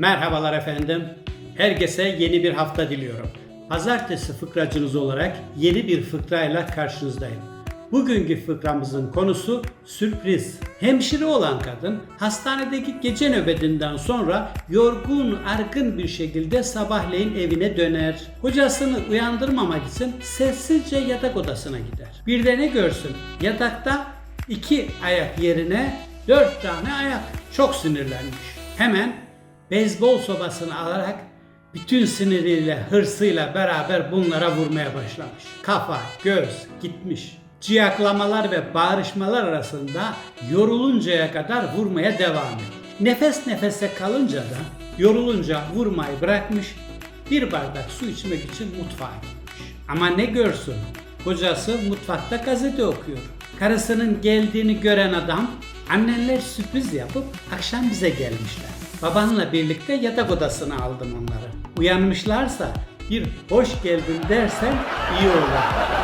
Merhabalar efendim. Herkese yeni bir hafta diliyorum. Pazartesi fıkracınız olarak yeni bir fıkrayla karşınızdayım. Bugünkü fıkramızın konusu sürpriz. Hemşire olan kadın hastanedeki gece nöbetinden sonra yorgun, argın bir şekilde sabahleyin evine döner. Kocasını uyandırmamak için sessizce yatak odasına gider. Bir de ne görsün? Yatakta iki ayak yerine dört tane ayak. Çok sinirlenmiş. Hemen beyzbol sobasını alarak bütün siniriyle, hırsıyla beraber bunlara vurmaya başlamış. Kafa, göz gitmiş. Ciyaklamalar ve bağırışmalar arasında yoruluncaya kadar vurmaya devam ediyor. Nefes nefese kalınca da yorulunca vurmayı bırakmış, bir bardak su içmek için mutfağa gitmiş. Ama ne görsün, kocası mutfakta gazete okuyor. Karısının geldiğini gören adam, annenler sürpriz yapıp akşam bize gelmişler. Babanla birlikte yatak odasına aldım onları. Uyanmışlarsa bir hoş geldin dersen iyi olur.